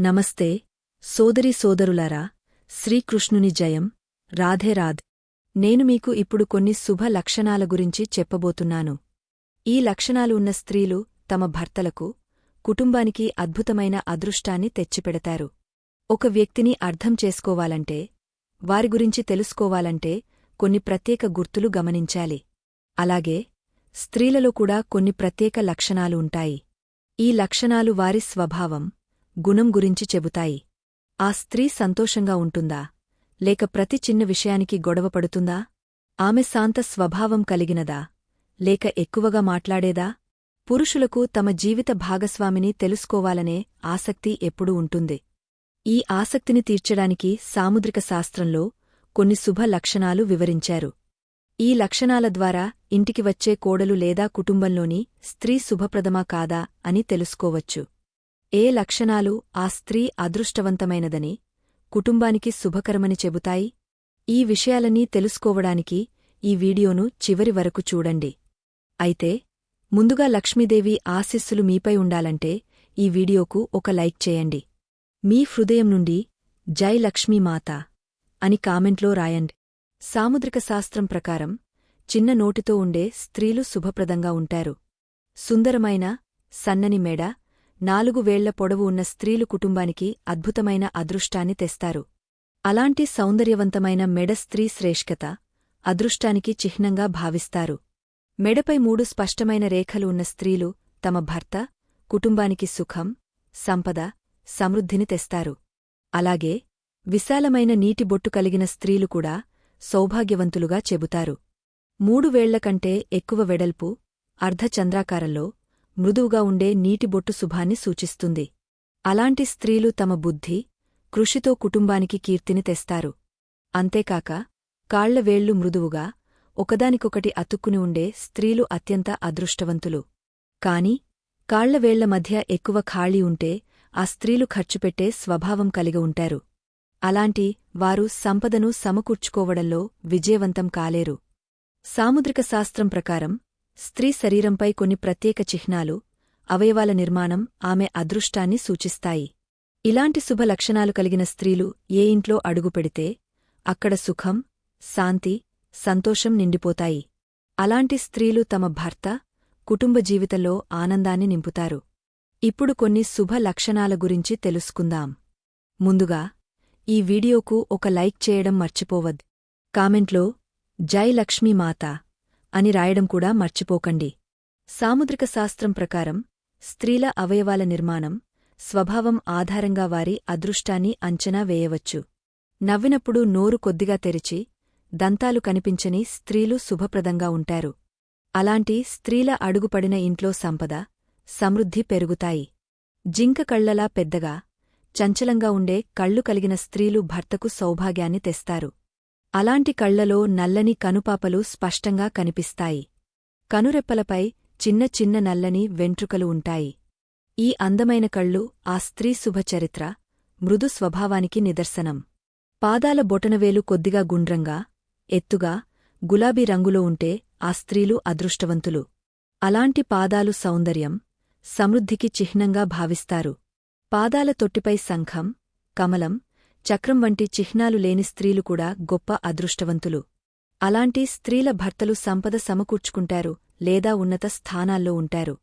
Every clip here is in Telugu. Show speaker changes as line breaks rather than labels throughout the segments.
నమస్తే సోదరి సోదరులారా శ్రీకృష్ణుని జయం. రాధేరాధ్ నేను మీకు ఇప్పుడు కొన్ని శుభ లక్షణాల గురించి చెప్పబోతున్నాను. ఈ లక్షణాలు ఉన్న స్త్రీలు తమ భర్తలకు కుటుంబానికి అద్భుతమైన అదృష్టాన్ని తెచ్చిపెడతారు. ఒక వ్యక్తిని అర్థం చేసుకోవాలంటే వారి గురించి తెలుసుకోవాలంటే కొన్ని ప్రత్యేక గుర్తులు గమనించాలి. అలాగే స్త్రీలలో కూడా కొన్ని ప్రత్యేక లక్షణాలు ఉంటాయి. ఈ లక్షణాలు వారి స్వభావం గుణం గురించి చెబుతాయి. ఆ స్త్రీ సంతోషంగా ఉంటుందా? లేక ప్రతి చిన్న విషయానికి గొడవపడుతుందా ఆమె శాంత స్వభావం కలిగినదా? లేక ఎక్కువగా మాట్లాడేదా? పురుషులకు తమ జీవిత భాగస్వామిని తెలుసుకోవాలనే ఆసక్తి ఎప్పుడూ ఉంటుంది. ఈ ఆసక్తిని తీర్చడానికి సాముద్రిక శాస్త్రంలో కొన్ని శుభ లక్షణాలు వివరించారు. ఈ లక్షణాల ద్వారా ఇంటికి వచ్చే కోడలు లేదా కుటుంబంలోని స్త్రీ శుభప్రదమా కాదా అని తెలుసుకోవచ్చు. ఏ లక్షణాలు ఆ స్త్రీ అదృష్టవంతమైనదని కుటుంబానికి శుభకరమని చెబుతాయి? ఈ విషయాలన్నీ తెలుసుకోవడానికి ఈ వీడియోను చివరి వరకు చూడండి. అయితే ముందుగా లక్ష్మీదేవి ఆశీస్సులు మీపై ఉండాలంటే ఈ వీడియోకు ఒక లైక్ చేయండి. మీ హృదయం నుండి జై లక్ష్మీమాత అని కామెంట్లో రాయండి. సాముద్రిక శాస్త్రం ప్రకారం చిన్న నోటితో ఉండే స్త్రీలు శుభప్రదంగా ఉంటారు. సుందరమైన సన్నని మెడ నాలుగు వేళ్ళ పొడవు ఉన్న స్త్రీలు కుటుంబానికి అద్భుతమైన అదృష్టాన్ని తెస్తారు. అలాంటి సౌందర్యవంతమైన మెడ స్త్రీ శ్రేష్ఠత అదృష్టానికి చిహ్నంగా భావిస్తారు. మెడపై మూడు స్పష్టమైన రేఖలు ఉన్న స్త్రీలు తమ భర్త కుటుంబానికి సుఖం సంపద సమృద్ధిని తెస్తారు. అలాగే విశాలమైన నీటి బొట్టు కలిగిన స్త్రీలు కూడా సౌభాగ్యవంతులుగా చెబుతారు. మూడు వేళ్ళ కంటే ఎక్కువ వెడల్పు అర్ధచంద్రాకారంలో మృదువుగా ఉండే నీటిబొట్టు శుభాన్ని సూచిస్తుంది. అలాంటి స్త్రీలు తమ బుద్ధి కృషితో కుటుంబానికి కీర్తిని తెస్తారు. అంతేకాక కాళ్ళవేళ్ళు మృదువుగా ఒకదానికొకటి అతుక్కుని ఉండే స్త్రీలు అత్యంత అదృష్టవంతులు. కాని కాళ్ళవేళ్ళ మధ్య ఎక్కువ ఖాళీ ఉంటే ఆ స్త్రీలు ఖర్చుపెట్టే స్వభావం కలిగి ఉంటారు. అలాంటి వారు సంపదను సమకూర్చుకోవడంలో విజయవంతం కాలేరు. సాముద్రిక శాస్త్రం ప్రకారం స్త్రీ శరీరంపై కొన్ని ప్రత్యేక చిహ్నాలు అవయవాల నిర్మాణం ఆమె అదృష్టాన్ని సూచిస్తాయి. ఇలాంటి శుభ లక్షణాలు కలిగిన స్త్రీలు ఏ ఇంట్లో అడుగుపెడితే అక్కడ సుఖం శాంతి సంతోషం నిండిపోతాయి. అలాంటి స్త్రీలు తమ భర్త కుటుంబ జీవితంలో ఆనందాన్ని నింపుతారు. ఇప్పుడు కొన్ని శుభ లక్షణాల గురించి తెలుసుకుందాం. ముందుగా ఈ వీడియోకు ఒక లైక్ చేయడం మర్చిపోవద్ కామెంట్లో జై లక్ష్మీమాత అని రాయడం కూడా మర్చిపోకండి. సాముద్రిక శాస్త్రం ప్రకారం స్త్రీల అవయవాల నిర్మాణం స్వభావం ఆధారంగా వారి అదృష్టాన్ని అంచనా వేయవచ్చు. నవ్వినప్పుడు నోరు కొద్దిగా తెరిచి దంతాలు కనిపించని స్త్రీలు శుభప్రదంగా ఉంటారు. అలాంటి స్త్రీల అడుగుపడిన ఇంట్లో సంపద సమృద్ధి పెరుగుతాయి. జింక కళ్ళలా పెద్దగా చంచలంగా ఉండే కళ్ళు కలిగిన స్త్రీలు భర్తకు సౌభాగ్యాన్ని తెస్తారు. అలాంటి కళ్ళలో నల్లని కనుపాపలు స్పష్టంగా కనిపిస్తాయి. కనురెప్పలపై చిన్న చిన్న నల్లని వెంట్రుకలు ఉంటాయి. ఈ అందమైన కళ్ళు ఆ స్త్రీ శుభచరిత్ర మృదు స్వభావానికి నిదర్శనం. పాదాల బొటనవేలు కొద్దిగా గుండ్రంగా ఎత్తుగా గులాబీ రంగులో ఉంటే ఆ స్త్రీలు అదృష్టవంతులు. అలాంటి పాదాలు సౌందర్యం సమృద్ధికి చిహ్నంగా భావిస్తారు. పాదాల తొట్టిపై శంఖం కమలం చక్రం వంటి చిహ్నాలు లేని స్త్రీలు కూడా గొప్ప అదృష్టవంతులు. అలాంటి స్త్రీల భర్తలు సంపద సమకూర్చుకుంటారు లేదా ఉన్నత స్థానాల్లో ఉంటారు.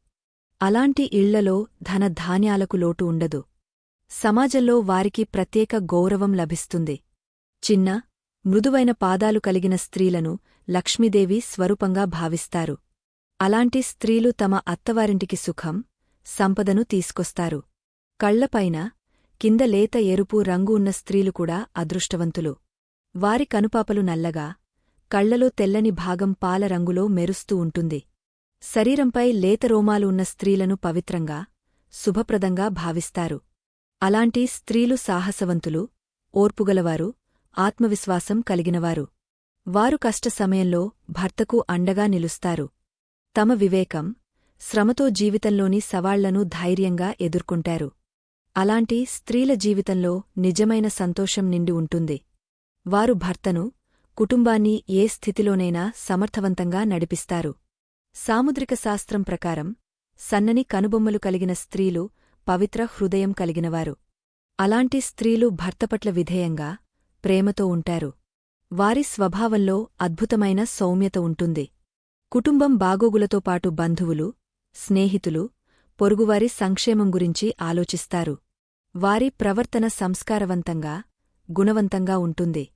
అలాంటి ఇళ్ళలో ధన ధాన్యాలకు లోటు ఉండదు. సమాజంలో వారికి ప్రత్యేక గౌరవం లభిస్తుంది. చిన్న మృదువైన పాదాలు కలిగిన స్త్రీలను లక్ష్మీదేవి స్వరూపంగా భావిస్తారు. అలాంటి స్త్రీలు తమ అత్తవారింటికి సుఖం సంపదను తీసుకొస్తారు. కళ్ళపైన కింద లేత ఎరుపు రంగు ఉన్న స్త్రీలు కూడా అదృష్టవంతులు. వారి కనుపాపలు నల్లగా కళ్ళలో తెల్లని భాగం పాల రంగులో మెరుస్తూ ఉంటుంది. శరీరంపై లేత రోమాలు ఉన్న స్త్రీలను పవిత్రంగా శుభప్రదంగా భావిస్తారు. అలాంటి స్త్రీలు సాహసవంతులు ఓర్పుగలవారు ఆత్మవిశ్వాసం కలిగినవారు. వారు కష్ట సమయంలో భర్తకు అండగా నిలుస్తారు. తమ వివేకం శ్రమతో జీవితంలోని సవాళ్ళను ధైర్యంగా ఎదుర్కొంటారు. అలాంటి స్త్రీల జీవితంలో నిజమైన సంతోషం నిండి ఉంటుంది. వారు భర్తను కుటుంబాన్ని ఏ స్థితిలోనైనా సమర్థవంతంగా నడిపిస్తారు. సాముద్రిక శాస్త్రం ప్రకారం సన్నని కనుబొమ్మలు కలిగిన స్త్రీలు పవిత్ర హృదయం కలిగినవారు. అలాంటి స్త్రీలు భర్తపట్ల విధేయంగా ప్రేమతో ఉంటారు. వారి స్వభావంలో అద్భుతమైన సౌమ్యత ఉంటుంది. కుటుంబం బాగోగులతో పాటు బంధువులు స్నేహితులు పొరుగువారి సంక్షేమం గురించి ఆలోచిస్తారు. వారి ప్రవర్తన సంస్కారవంతంగా గుణవంతంగా ఉంటుంది.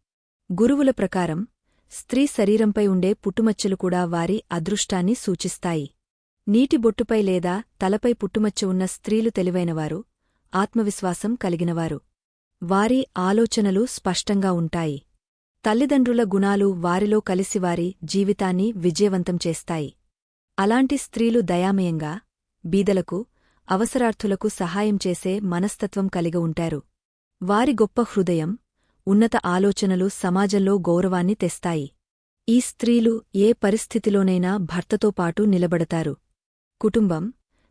గురువుల ప్రకారం స్త్రీ శరీరంపై ఉండే పుట్టుమచ్చలు కూడా వారి అదృష్టాన్ని సూచిస్తాయి. నీటి బొట్టుపై లేదా తలపై పుట్టుమచ్చ ఉన్న స్త్రీలు తెలివైనవారు ఆత్మవిశ్వాసం కలిగినవారు. వారి ఆలోచనలు స్పష్టంగా ఉంటాయి. తల్లిదండ్రుల గుణాలు వారిలో కలిసి వారి జీవితాన్ని విజయవంతం చేస్తాయి. అలాంటి స్త్రీలు దయామయంగా బీదలకు అవసరార్థులకు సహాయం చేసే మనస్తత్వం కలిగి ఉంటారు. వారి గొప్ప హృదయం ఉన్నత ఆలోచనలు సమాజంలో గౌరవాన్ని తెస్తాయి. ఈ స్త్రీలు ఏ పరిస్థితిలోనైనా భర్తతో పాటు నిలబడతారు. కుటుంబం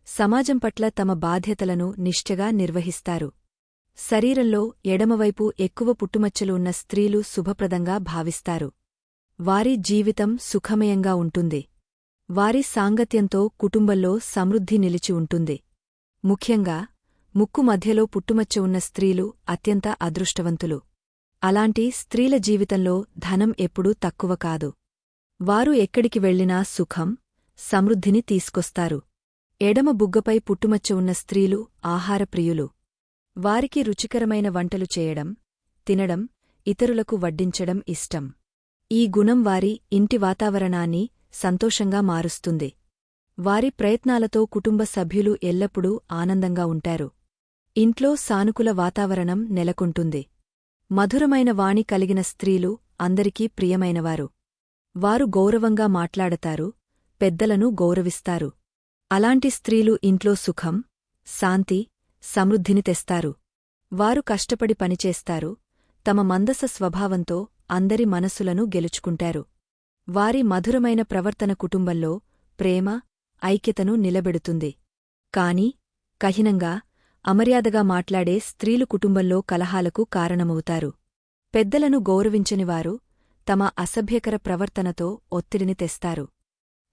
సమాజం పట్ల తమ బాధ్యతలను నిష్ఠగా నిర్వహిస్తారు. శరీరంలో ఎడమవైపు ఎక్కువ పుట్టుమచ్చలు ఉన్న స్త్రీలు శుభప్రదంగా భావిస్తారు. వారి జీవితం సుఖమయంగా ఉంటుంది. వారి సాంగత్యంతో కుటుంబంలో సమృద్ధి నిలిచి ఉంటుంది. ముఖ్యంగా ముక్కు మధ్యలో పుట్టుమచ్చ ఉన్న స్త్రీలు అత్యంత అదృష్టవంతులు. అలాంటి స్త్రీల జీవితంలో ధనం ఎప్పుడూ తక్కువ కాదు. వారు ఎక్కడికి వెళ్ళినా సుఖం సమృద్ధిని తీసుకొస్తారు. ఎడమ బుగ్గపై పుట్టుమచ్చ ఉన్న స్త్రీలు ఆహారప్రియులు వారికి రుచికరమైన వంటలు చేయడం తినడం ఇతరులకు వడ్డించడం ఇష్టం. ఈ గుణం వారి ఇంటి వాతావరణాన్ని సంతోషంగా మారుస్తుంది. వారి ప్రయత్నాలతో కుటుంబ సభ్యులు ఎల్లప్పుడూ ఆనందంగా ఉంటారు. ఇంట్లో సానుకూల వాతావరణం నెలకొంటుంది. మధురమైన వాణి కలిగిన స్త్రీలు అందరికీ ప్రియమైనవారు. వారు గౌరవంగా మాట్లాడతారు పెద్దలను గౌరవిస్తారు. అలాంటి స్త్రీలు ఇంట్లో సుఖం శాంతి సమృద్ధిని తెస్తారు. వారు కష్టపడి పనిచేస్తారు తమ మందస స్వభావంతో అందరి మనసులను గెలుచుకుంటారు. వారి మధురమైన ప్రవర్తన కుటుంబంలో ప్రేమ ఐక్యతను నిలబెడుతుంది. కాని కఠినంగా అమర్యాదగా మాట్లాడే స్త్రీలు కుటుంబంలో కలహాలకు కారణమవుతారు. పెద్దలను గౌరవించనివారు తమ అసభ్యకర ప్రవర్తనతో ఒత్తిడిని తెస్తారు.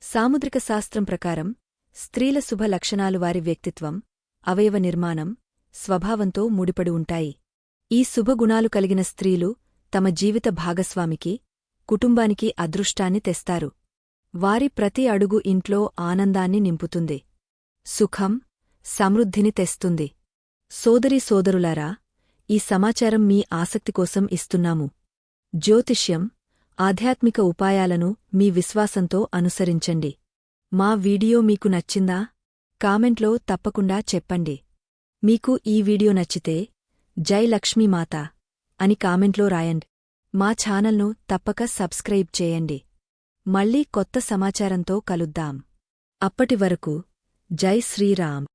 సాముద్రిక శాస్త్రం ప్రకారం స్త్రీల శుభ లక్షణాలు వారి వ్యక్తిత్వం అవయవ నిర్మాణం స్వభావంతో ముడిపడి ఉంటాయి. ఈ శుభగుణాలు కలిగిన స్త్రీలు తమ జీవిత భాగస్వామికి కుటుంబానికి అదృష్టాన్ని తెస్తారు. వారి ప్రతి అడుగు ఇంట్లో ఆనందాన్ని నింపుతుంది. సుఖం సమృద్ధిని తెస్తుంది. సోదరి సోదరులారా ఈ సమాచారం మీ ఆసక్తి కోసం ఇస్తున్నాము. జ్యోతిష్యం ఆధ్యాత్మిక ఉపాయాలను మీ విశ్వాసంతో అనుసరించండి. మా వీడియో మీకు నచ్చిందా? కామెంట్లో తప్పకుండా చెప్పండి. మీకు ఈ వీడియో నచ్చితే జై లక్ష్మీమాత అని కామెంట్లో రాయండి. మా ఛానల్ను తప్పక సబ్స్క్రైబ్ చేయండి. మళ్ళీ కొత్త సమాచారంతో కలుద్దాం. అప్పటి వరకు జై శ్రీరామ్.